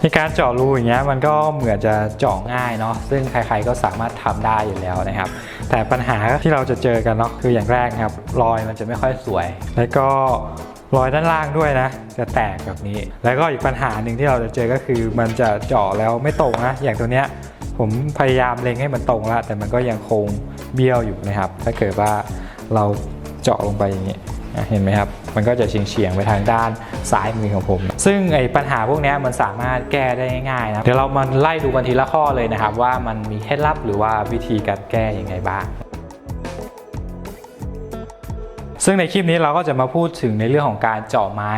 ในการเจาะรูอย่างเงี้ยมันก็เหมือนจะเจาะง่ายเนาะซึ่งใครๆก็สามารถทำได้อยู่แล้วนะครับ แต่ปัญหาที่เราจะเจอกันเนาะคืออย่างแรกนะครับ รอยมันจะไม่ค่อยสวย แล้วก็รอยด้านล่างด้วยนะ จะแตกแบบนี้ แล้วก็อีกปัญหาหนึ่งที่เราจะเจอก็คือมันจะเจาะแล้วไม่ตรงนะอย่างตัวเนี้ยผมพยายามเล็งให้มันตรงแล้วแต่มันก็ยังคงเบี้ยวอยู่นะครับ ถ้าเกิดว่าเราเจาะลงไปอย่างนี้ เห็นไหมครับ มันก็จะเฉียงเฉียงๆไปทางด้านซ้ายมือของผม ซึ่งไอ้ปัญหาพวกนี้มันสามารถแก้ได้ง่ายๆนะเดี๋ยวเรามาไล่ดูกันทีละข้อเลยนะครับ ว่ามันมีเคล็ดลับหรือว่าวิธีการแก้อย่างไงบ้าง ซึ่งในคลิปนี้เราก็จะมาพูดถึงในเรื่องของการเจาะไม้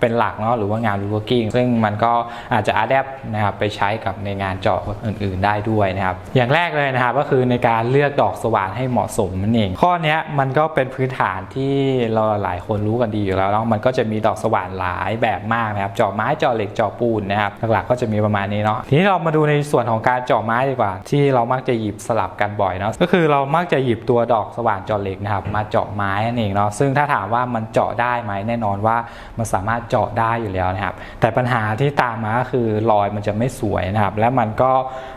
เป็นหลักเนาะหรือว่างานรู o กิ้งซึ่งมันก็อาจจะอัดแอปนะครับไปใช้กับในงานเจาะอื่น ๆ ได้ด้วยนะครับ อย่างแรกเลยนะครับก็คือในการเลือกดอกสว่านให้เหมาะสมนั่นเอง ข้อนี้มันก็เป็นพื้นฐานที่เราหลายคนรู้กันดีอยู่แล้วเนาะมันก็จะมีดอกสว่านหลายแบบมากนะครับเจาะไม้เจาะเหล็กเจาะปูนนะครับหลักๆก็จะมีประมาณนี้เนาะทีนี้เรามาดูในส่วนของการเจาะไม้ดีกว่า ที่เรามักจะหยิบสลับกันบ่อยเนาะก็คือเรามักจะหยิบตัวดอกสว่านเจาะเหล็กนะครับมาเจาะไม้นั่นเองเนาะซึ่งถ้าถามว่ามันเจาะได้ไหมแน่นอนว่ามันสามารถเจาะได้อยู่แล้วนะครับ แต่ปัญหาที่ตามมาก็คือรอยมันจะไม่สวยนะครับ และมันก็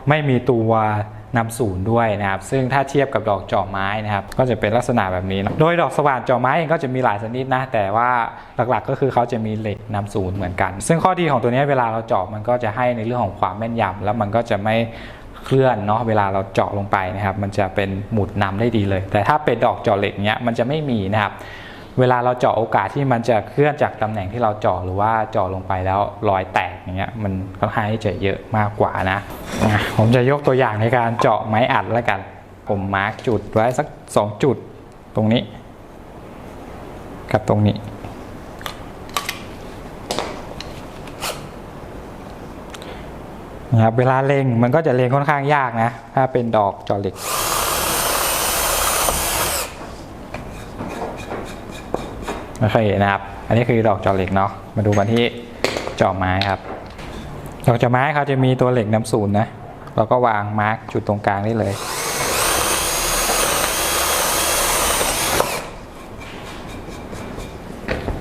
ไม่มีตัวนำศูนย์ด้วยนะครับ ซึ่งถ้าเทียบกับดอกเจาะไม้นะครับ ก็จะเป็นลักษณะแบบนี้นะโดยดอกสว่านเจาะไม้เองก็จะมีหลายชนิดนะ แต่ว่าหลักๆก็คือเขาจะมีเหล็กนำศูนย์เหมือนกัน ซึ่งข้อดีของตัวนี้เวลาเราเจาะมันก็จะให้ในเรื่องของความแม่นยำแล้วมันก็จะไม่ เคลื่อนเนาะเวลาเราเจาะลงไปนะครับ มันจะเป็นหมุดนำได้ดีเลย แต่ถ้าเป็นดอกเจาะเหล็กเนี้ยมันจะไม่มีนะครับ เวลาเราเจาะโอกาสที่มันจะเคลื่อนจากตำแหน่งที่เราเจาะหรือว่าเจาะลงไปแล้วรอยแตกอย่างเงี้ยมันค่อนข้างที่จะเยอะมากกว่านะอะผมจะยกตัวอย่างในการเจาะไม้อัดแล้วกัน ผมมาร์กจุดไว้สัก 2 จุดตรงนี้ กับตรงนี้ นะครับเวลาเล็งมันก็จะเล็งค่อนข้างยากนะ ถ้าเป็นดอกจาะเหล็กโอเคนะครับ อันนี้คือดอกจาะเหล็กเนาะมาดูกันที่จาะไม้ครับ ดอกจาะไม้เขาจะมีตัวเหล็กน้ำศูนย์นะเราก็วางมาร์กจุดตรงกลางได้เลย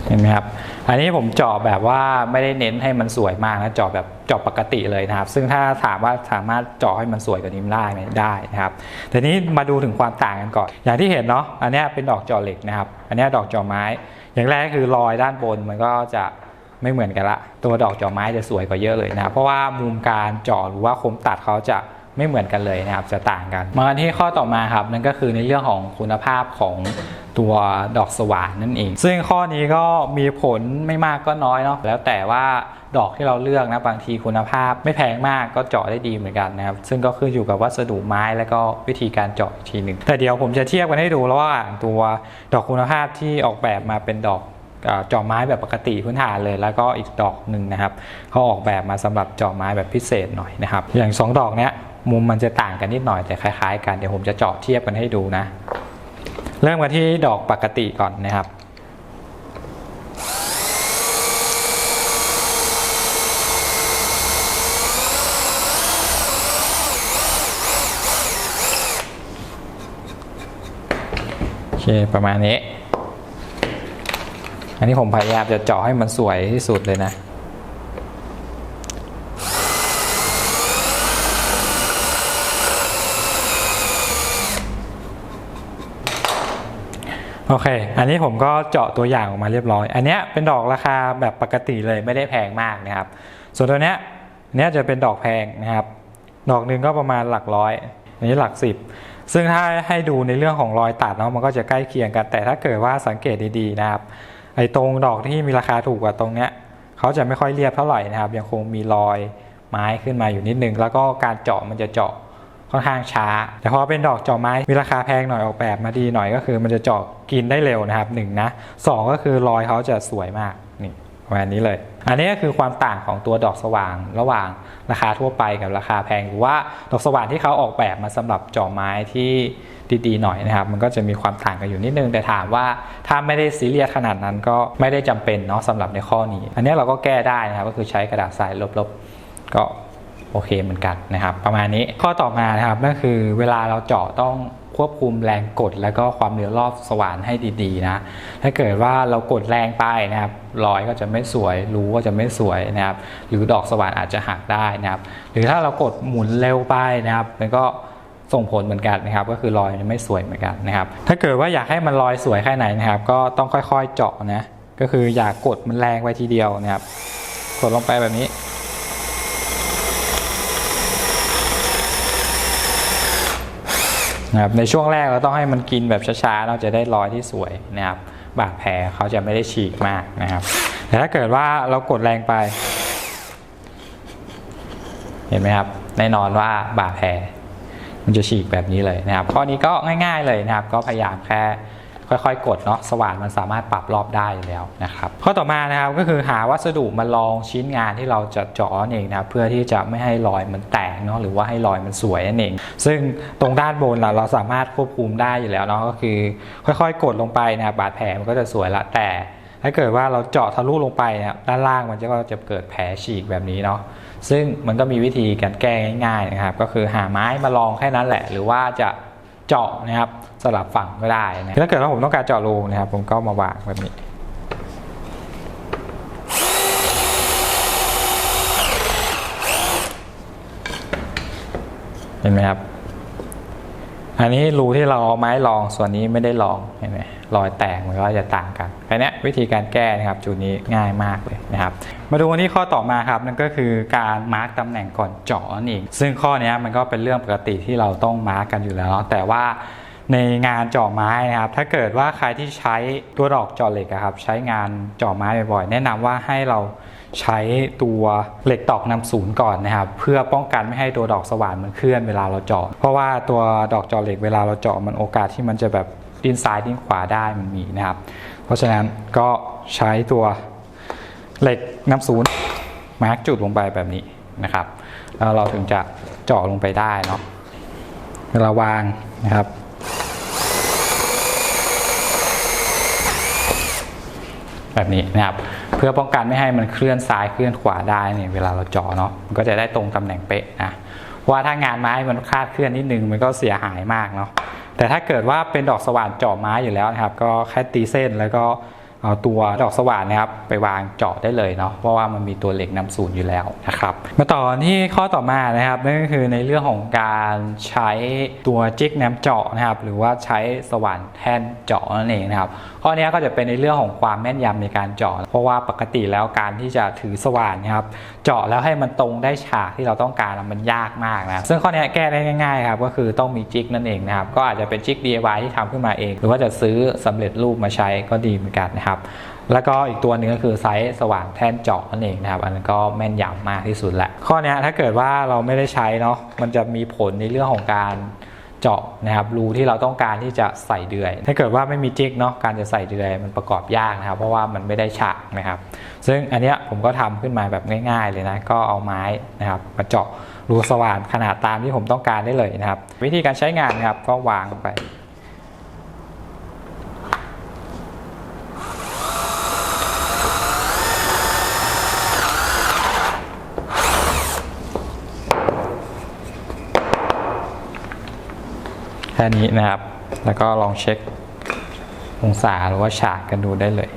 เห็นไหมครับ อันนี้ผมเจาะแบบว่าไม่ได้เน้นให้มันสวยมากนะเจาะแบบเจาะปกติเลยนะครับ ซึ่งถ้าถามว่าสามารถเจาะให้มันสวยกว่านี้ได้ไหมได้นะครับแต่นี้มาดูถึงความต่างกันก่อน อย่างที่เห็นเนาะอันนี้เป็นดอกเจาะเหล็กนะครับ อันนี้ดอกเจาะไม้ อย่างแรกคือรอยด้านบนมันก็จะไม่เหมือนกันละ ตัวดอกเจาะไม้จะสวยกว่าเยอะเลยนะครับเพราะว่ามุมการเจาะหรือว่าคมตัดเขาจะไม่เหมือนกันเลยนะครับจะต่างกัน มาที่ข้อต่อมาครับนั่นก็คือในเรื่องของคุณภาพของ ตัวดอกสว่านนั่นเอง ซึ่งข้อนี้ก็มีผลไม่มากก็น้อยเนาะแล้วแต่ว่าดอกที่เราเลือกนะบางทีคุณภาพไม่แพงมากก็เจาะได้ดีเหมือนกันนะครับ ซึ่งก็ขึ้นอยู่กับวัสดุไม้แล้วก็วิธีการเจาะอีกทีหนึ่งแต่เดี๋ยวผมจะเทียบกันให้ดูแล้วว่าตัวดอกคุณภาพที่ออกแบบมาเป็นดอกเอ่อเจาะไม้แบบปกติพื้นฐานเลย แล้วก็อีกดอกหนึ่งนะครับเขาออกแบบมาสำหรับเจาะไม้แบบพิเศษหน่อยนะครับอย่างสองดอกเนี้ยมุมมันจะต่างกันนิดหน่อยแต่คล้ายๆ กันเดี๋ยวผมจะเจาะเทียบกันให้ดูนะ เริ่มกันที่ดอกปกติก่อนนะครับ โอเค ประมาณนี้ อันนี้ผมพยายามจะเจาะให้มันสวยที่สุดเลยนะ โอเค อันนี้ผมก็เจาะตัวอย่างออกมาเรียบร้อย อันเนี้ยเป็นดอกราคาแบบปกติเลยไม่ได้แพงมากนะครับ ส่วนตัวเนี้ยเนี้ยจะเป็นดอกแพงนะครับ ดอกหนึ่งก็ประมาณหลักร้อย อันนี้หลักสิบ ซึ่งถ้าให้ดูในเรื่องของรอยตัดเนาะมันก็จะใกล้เคียงกัน แต่ถ้าเกิดว่าสังเกตดีๆนะครับ ไอ้ตรงดอกที่มีราคาถูกกว่าตรงเนี้ยเขาจะไม่ค่อยเรียบเท่าไหร่นะครับ ยังคงมีรอยไม้ขึ้นมาอยู่นิดนึง แล้วก็การเจาะมันจะเจาะ ค่อนข้างช้า แต่พอเป็นดอกเจาะไม้มีราคาแพงหน่อยออกแบบมาดีหน่อยก็คือ มันจะเจาะกินได้เร็วนะครับหนึ่งนะสองก็คือรอยเขาจะสวยมากนี่ประมาณนี้เลย อันนี้ก็คือความต่างของตัวดอกสว่างระหว่างราคาทั่วไปกับราคาแพงหรือว่าดอกสว่างที่เขาออกแบบมาสำหรับเจาะไม้ที่ดีๆหน่อยนะครับ มันก็จะมีความต่างกันอยู่นิดนึง แต่ถามว่าถ้าไม่ได้ซีเรียสขนาดนั้นก็ไม่ได้จำเป็นเนาะสำหรับในข้อนี้ อันนี้เราก็แก้ได้นะครับ ก็คือใช้กระดาษทรายลบๆก็ โอเคเหมือนกันนะครับ ประมาณนี้ข้อต่อมานะครับนั่นคือเวลาเราเจาะต้องควบคุมแรงกดแล้วก็ความเร็วรอบสว่านให้ดีๆนะ ถ้าเกิดว่าเรากดแรงไปนะครับรอยก็จะไม่สวย รูก็จะไม่สวยนะครับ หรือดอกสว่านอาจจะหักได้นะครับ หรือถ้าเรากดหมุนเร็วไปนะครับ มันก็ส่งผลเหมือนกันนะครับ ก็คือรอยมันไม่สวยเหมือนกันนะครับ ถ้าเกิดว่าอยากให้มันรอยสวยแค่ไหนนะครับ ก็ต้องค่อยๆเจาะนะ ก็คืออย่ากดมันแรงไปทีเดียวนะครับ กดลงไปแบบนี้ นะครับในช่วงแรกเราต้องให้มันกินแบบช้าๆ เราจะได้รอยที่สวยนะครับ บาดแผลเขาจะไม่ได้ฉีกมากนะครับ แต่ถ้าเกิดว่าเรากดแรงไป เห็นไหมครับแน่นอนว่าบาดแผลมันจะฉีกแบบนี้เลยนะครับ ข้อนี้ก็ง่าย ๆเลยนะครับ ก็พยายามแค่ ค่อยๆ กดเนาะสว่านมันสามารถปรับรอบได้อยู่แล้วนะครับข้อต่อมานะครับก็คือหาวัสดุมาลองชิ้นงานที่เราจะเจาะนั่นเองนะเพื่อที่จะไม่ให้รอยมันแตกเนาะหรือว่าให้รอยมันสวยนั่นเองซึ่งตรงด้านบนเราเราสามารถควบคุมได้อยู่แล้วเนาะก็คือ ค่อยๆ กดลงไปนะบบาดแผลมันก็จะสวยละแต่ถ้าเกิดว่าเราเจาะทะลุลงไปเนี่ยด้านล่างมันจะก็จะเกิดแผลฉีกแบบนี้เนาะซึ่งมันก็มีวิธีการแก้ง่ายๆนะครับ ก็คือหาไม้มาลองแค่นั้นแหละ หรือว่าจะเจาะนะครับ สลับฝั่งก็ได้นะถ้าเกิดว่าผมต้องการเจาะรูนะครับ ผมก็มาวางแบบนี้เห็นไหมครับ อันนี้รูที่เราเอาไม้ลองส่วนนี้ไม่ได้ลองเห็นไหมรอยแตกมันก็จะต่างกันอันนี้วิธีการแก้นะครับจุดนี้ง่ายมากเลยนะครับ มาดูวันนี้ข้อต่อมาครับนั่นก็คือการมาร์กตำแหน่งก่อนเจาะนั่นเองซึ่งข้อนี้มันก็เป็นเรื่องปกติที่เราต้องมาร์กกันอยู่แล้ว แต่ว่า ในงานเจาะไม้นะครับถ้าเกิดว่าใครที่ใช้ตัวดอกเจาะเหล็กครับใช้งานเจาะไม้บ่อยๆแนะนำว่าให้เราใช้ตัวเหล็กตอกนำศูนย์ก่อนนะครับ เพื่อป้องกันไม่ให้ตัวดอกสว่านมันเคลื่อนเวลาเราเจาะเพราะว่าตัวดอกเจาะเหล็กเวลาเราเจาะมันโอกาสที่มันจะแบบดิ้นซ้ายดิ้นขวาได้มันมีนะครับ เพราะฉะนั้นก็ใช้ตัวเหล็กนำศูนย์มาร์กจุดลงไปแบบนี้นะครับ แล้วเราถึงจะเจาะลงไปได้เนาะเวลาวางนะครับ แบบนี้นะครับ เพื่อป้องกันไม่ให้มันเคลื่อนซ้ายเคลื่อนขวาได้เนี่ยเวลาเราเจาะเนาะมันก็จะได้ตรงตำแหน่งเป๊ะนะว่าถ้างานไม้มันคลาดเคลื่อนนิดนึงมันก็เสียหายมากเนาะแต่ถ้าเกิดว่าเป็นดอกสว่านเจาะไม้อยู่แล้วนะครับ ก็แค่ตีเส้นแล้วก็เอาตัวดอกสว่านนะครับไปวางเจาะได้เลยเนาะเพราะว่ามันมีตัวเหล็กนำศูนย์อยู่แล้วนะครับ มาต่อที่ข้อต่อมานะครับนั่นก็คือในเรื่องของการใช้ตัวจิกแหนมเจาะนะครับ หรือว่าใช้สว่านแท่นเจาะนั่นเองนะครับข้อนี้ก็จะเป็นในเรื่องของความแม่นยำในการเจาะ เพราะว่าปกติแล้วการที่จะถือสว่านนะครับเจาะแล้วให้มันตรงได้ฉากที่เราต้องการมันยากมากนะซึ่งข้อนี้แก้ได้ง่ายๆครับก็คือต้องมีจิกนั่นเองนะครับก็อาจจะเป็นจิก DIY ที่ทำขึ้นมาเอง หรือว่าจะซื้อสำเร็จรูปมาใช้ก็ดีเหมือนกันนะครับแล้วก็อีกตัวหนึ่งก็คือไซส์สว่านแท่นเจาะนั่นเองนะครับอันนั้นก็แม่นยำมากที่สุดแหละข้อนี้ถ้าเกิดว่าเราไม่ได้ใช้เนาะมันจะมีผลในเรื่องของการ เจาะนะครับรูที่เราต้องการที่จะใส่เดือย ถ้าเกิดว่าไม่มีจิกเนาะการจะใส่เดือยมันประกอบยากนะครับ เพราะว่ามันไม่ได้ฉากนะครับ ซึ่งอันเนี้ยผมก็ทำขึ้นมาแบบง่าย ๆ เลยนะก็เอาไม้นะครับมาเจาะรูสว่านขนาดตามที่ผมต้องการได้เลยนะครับ วิธีการใช้งานนะครับก็วางไป ค่นี้นะครับ แล้วก็ลองเช็คองศาหรือว่าฉากกันดูได้เลย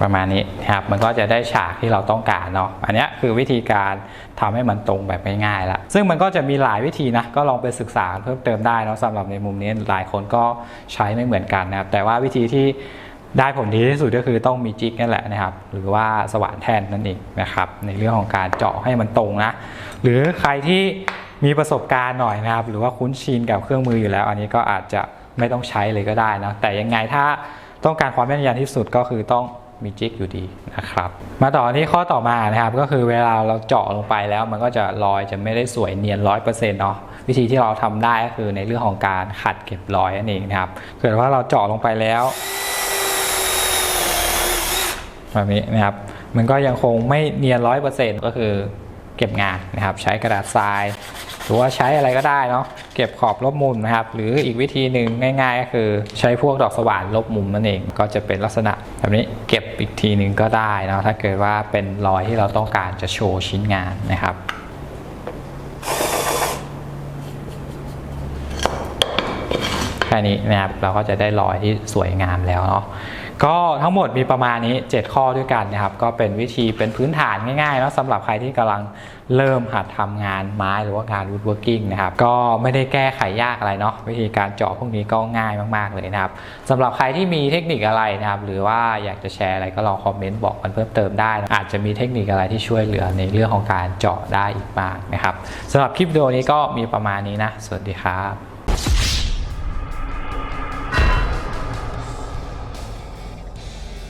ประมาณนี้นะครับมันก็จะได้ฉากที่เราต้องการเนาะอันนี้คือวิธีการทำให้มันตรงแบบง่ายๆละซึ่งมันก็จะมีหลายวิธีนะก็ลองไปศึกษาเพิ่มเติมได้เนาะสำหรับในมุมนี้หลายคนก็ใช้ไม่เหมือนกันนะครับแต่ว่าวิธีที่ ได้ผลดีที่สุดก็คือต้องมีจิกนั่นแหละนะครับ หรือว่าสว่านแทนนั่นเองนะครับ ในเรื่องของการเจาะให้มันตรงนะ หรือใครที่มีประสบการณ์หน่อยนะครับ หรือว่าคุ้นชินกับเครื่องมืออยู่แล้ว อันนี้ก็อาจจะไม่ต้องใช้เลยก็ได้นะแต่ยังไงถ้าต้องการความแม่นยำที่สุดก็คือต้องมีจิกอยู่ดีนะครับ มาต่อที่ข้อต่อมานะครับก็คือเวลาเราเจาะลงไปแล้วมันก็จะรอยจะไม่ได้สวยเนียนร้อยเปอร์เซ็นต์เนาะวิธีที่เราทำได้ก็คือในเรื่องของการขัดเก็บรอยนั่นเองนะครับเกิดว่าเราเจาะลงไปแล้ว แบบนี้นะครับ มันก็ยังคงไม่เนียนร้อยเปอร์เซ็นต์ก็คือเก็บงานนะครับ ใช้กระดาษทราย หรือว่าใช้อะไรก็ได้เนาะเก็บขอบลบมุมนะครับ หรืออีกวิธีหนึ่งง่าย ๆ ก็คือใช้พวกดอกสว่านลบมุมนั่นเอง ก็จะเป็นลักษณะแบบนี้เก็บอีกทีหนึ่งก็ได้เนาะถ้าเกิดว่าเป็นรอยที่เราต้องการจะโชว์ชิ้นงานนะครับแค่นี้นะครับเราก็จะได้รอยที่สวยงามแล้วเนาะ ก็ทั้งหมดมีประมาณนี้ 7 ข้อด้วยกันนะครับ ก็เป็นวิธีเป็นพื้นฐานง่ายๆแล้วสำหรับใครที่กำลังเริ่มหัดทำงานไม้หรือว่างาน woodworking นะครับ ก็ไม่ได้แก้ไขยากอะไรเนาะวิธีการเจาะพวกนี้ก็ง่ายมากๆเลยนะครับสำหรับใครที่มีเทคนิคอะไรนะครับ หรือว่าอยากจะแชร์อะไรก็ลองคอมเมนต์บอกกันเพิ่มเติมได้นะอาจจะมีเทคนิคอะไรที่ช่วยเหลือในเรื่องของการเจาะได้อีกบ้างนะครับสำหรับคลิปวิดีโอนี้ก็มีประมาณนี้นะสวัสดีครับ